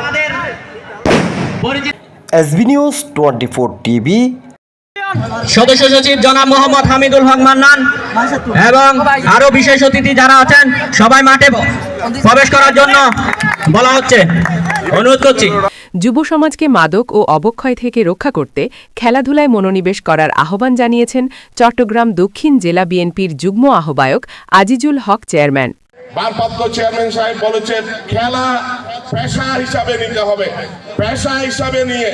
তাদের SB news twenty four TV. সদস্য সচিব জনাব মোহাম্মদ হামিদুল হক মান্নান এবং আরও বিশেষ অতিথি যারা আছেন সবাই মাঠে প্রবেশ করার জন্য বলা হচ্ছে। অনুরোধ করছি। যুব সমাজকে মাদক ও অবক্ষয় থেকে রক্ষা করতে খেলাধুলায় মনোনিবেশ করার আহ্বান জানিয়েছেন চট্টগ্রাম দক্ষিণ জেলা বিএনপির যুগ্ম আহ্বায়ক আজিজুল হক চেয়ারম্যান। ভারপ্রাপ্ত চেয়ারম্যান সাহেব বলেছেন, খেলা পেশা হিসাবে নিতে হবে। পেশা হিসাবে নিয়ে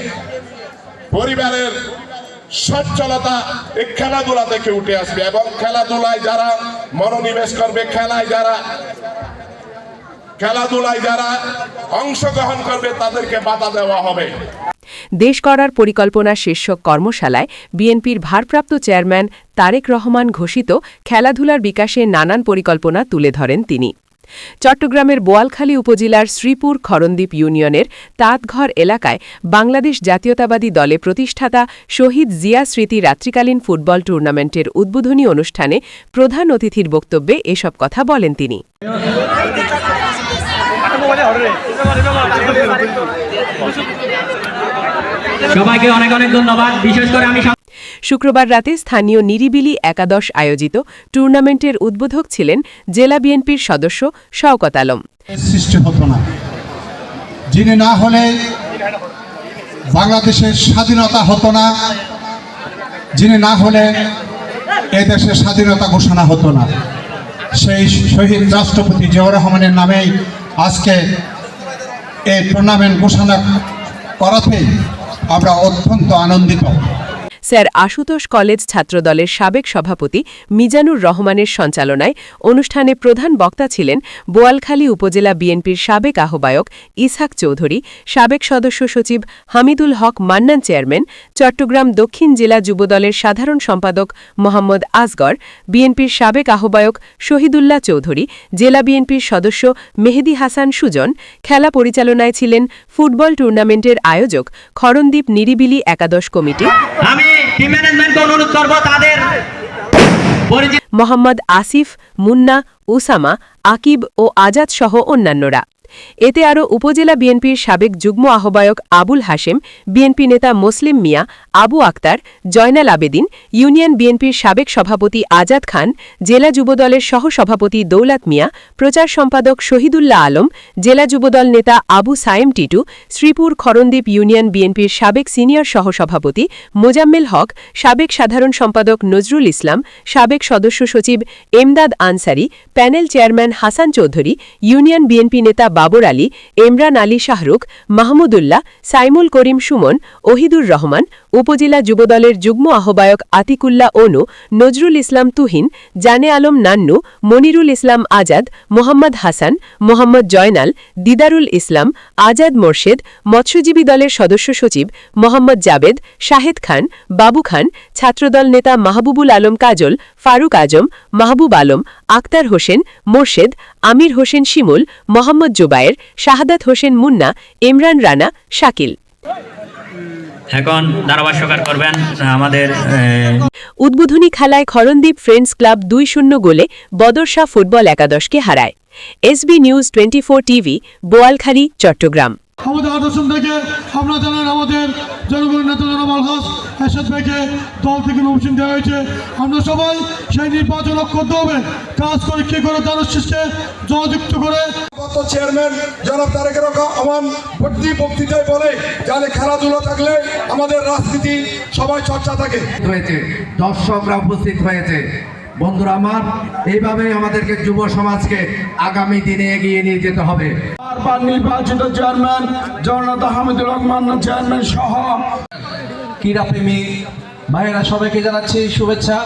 পরিবারের সচ্ছলতা এই খেলাধুলা থেকে উঠে আসবে এবং খেলাধুলায় যারা মনোনিবেশ করবে, খেলায় যারা খেলাধুলায় যারা অংশগ্রহণ করবে, তাদেরকে বাধা দেওয়া হবে। দেশ করার পরিকল্পনা শীর্ষক কর্মশালায় বিএনপির ভারপ্রাপ্ত চেয়ারম্যান তারেক রহমান ঘোষিত খেলাধুলার বিকাশে নানান পরিকল্পনা তুলে ধরেন তিনি চট্টগ্রামের বোয়ালখালী উপজেলার শ্রীপুর খরন্দীপ ইউনিয়নের তাঁতঘর এলাকায় বাংলাদেশ জাতীয়তাবাদী দলে প্রতিষ্ঠাতা শহীদ জিয়া স্মৃতি রাত্রিকালীন ফুটবল টুর্নামেন্টের উদ্বোধনী অনুষ্ঠানে প্রধান অতিথির বক্তব্যে এসব কথা বলেন তিনি সবাইকে অনেক অনেক ধন্যবাদ। বিশেষ করে আমি শুক্রবার রাতে স্থানীয় নিরিবিলি একাদশ আয়োজিত টুর্নামেন্টের উদ্বোধক ছিলেন জেলা বিএনপির সদস্য শওকত আলম। সৃষ্টি হতো না। যিনি না হলে বাংলাদেশের স্বাধীনতা হতো না। যিনি না হলে এ দেশের স্বাধীনতা ঘোষণা হতো না। সেই শহীদ রাষ্ট্রপতি জিয়াউর রহমানের নামেই আজকে এই টুর্নামেন্ট ঘোষণা করাতেই আমরা অত্যন্ত আনন্দিত। স্যার আশুতোষ কলেজ ছাত্রদলের সাবেক সভাপতি মিজানুর রহমানের সঞ্চালনায় অনুষ্ঠানে প্রধান বক্তা ছিলেন বোয়ালখালী উপজেলা বিএনপির সাবেক আহ্বায়ক ইসহাক চৌধুরী, সাবেক সদস্য সচিব হামিদুল হক মান্নান চেয়ারম্যান, চট্টগ্রাম দক্ষিণ জেলা যুবদলের সাধারণ সম্পাদক মোহাম্মদ আসগর, বিএনপির সাবেক আহ্বায়ক শহীদুল্লাহ চৌধুরী, জেলা বিএনপির সদস্য মেহেদি হাসান সুজন, খেলা পরিচালনায় ছিলেন ফুটবল টুর্নামেন্টের আয়োজক খরণদ্বীপ নিরিবিলি একাদশ কমিটি। আমি মোহাম্মদ আসিফ মুন্না উসামা আকিব ও আজাদ সহ অন্যান্যরা। এতে আরও উপজেলা বিএনপির সাবেক যুগ্ম আহ্বায়ক আবুল হাশেম, বিএনপি নেতা মুসলিম মিয়া, আবু আক্তার, জয়নাল আবেদিন, ইউনিয়ন বিএনপির সাবেক সভাপতি আজাদ খান, জেলা যুবদলের সহসভাপতি দৌলাত মিয়া, প্রচার সম্পাদক শহীদুল্লাহ আলম, জেলা যুবদল নেতা আবু সায়েম টিটু, শ্রীপুর খরন্দীপ ইউনিয়ন বিএনপির সাবেক সিনিয়র সহসভাপতি মোজাম্মেল হক, সাবেক সাধারণ সম্পাদক নজরুল ইসলাম, সাবেক সদস্য সচিব Emdad Ansari, panel chairman Hasan Chowdhury, union BNP নেতা বাবর আলী এমরান আলী শাহরুখ মাহমুদুল্লাহ সাইমুল করিম সুমন ওহিদুর রহমান উপজেলা যুবদলের যুগ্ম আহ্বায়ক আতিকুল্লাহ অনু, নজরুল ইসলাম তুহিন, জানে আলম নান্নু, মনিরুল ইসলাম আজাদ, মোহাম্মদ হাসান, মোহাম্মদ জয়নাল, দিদারুল ইসলাম, আজাদ মোর্শেদ, মৎস্যজীবী দলের সদস্য সচিব মোহাম্মদ জাবেদ, শাহেদ খান, বাবু খান, ছাত্রদল নেতা মাহবুবুল আলম কাজল, ফারুক আজম, মাহবুব আলম, আক্তার হোসেন মোর্শেদ, আমির হোসেন শিমুল, মোহাম্মদ জুবায়ের, শাহাদাত হোসেন মুন্না, ইমরান রানা, শাকিল। এখন ধারাভাষ্যকার করবেন আমাদের উদ্বোধনী খেলায় খরণদ্বীপ ফ্রেন্ডস ক্লাব দুই শূন্য গোলে বদরশা ফুটবল একাদশকে হারায়। SB news twenty TV Boalkhali Chittagong. আমাদের আদর্শন থেকে আমরা জানেন আমাদের জনগণের নেতা জনাব আলহাস এরশাদ ভাইকে দল থেকে নমিশন দেওয়া হয়েছে। আমরা সবাই সেই নির্বাচন করতে হবে। কাজ করে কি করে জনশিষ্টে জয়যুক্ত করে গত চেয়ারম্যান জনাব তারেক রহমান প্রতি বক্তৃতায় বলে জানে খেলাধুলা থাকলে আমাদের রাজনীতি সবাই চর্চা থাকে। হয়েছে দর্শকরা উপস্থিত হয়েছে। বন্ধুরা আমার এইভাবে আমাদেরকে যুব সমাজকে আগামী দিনে এগিয়ে নিয়ে যেতে হবে। বারবার নির্বাচিত চেয়ারম্যান জগন্নাথ হামিদুর রহমান চেয়ারম্যান সহ। ক্রীড়াপ্রেমী ভাইয়েরা সবাইকে জানাচ্ছি শুভেচ্ছা।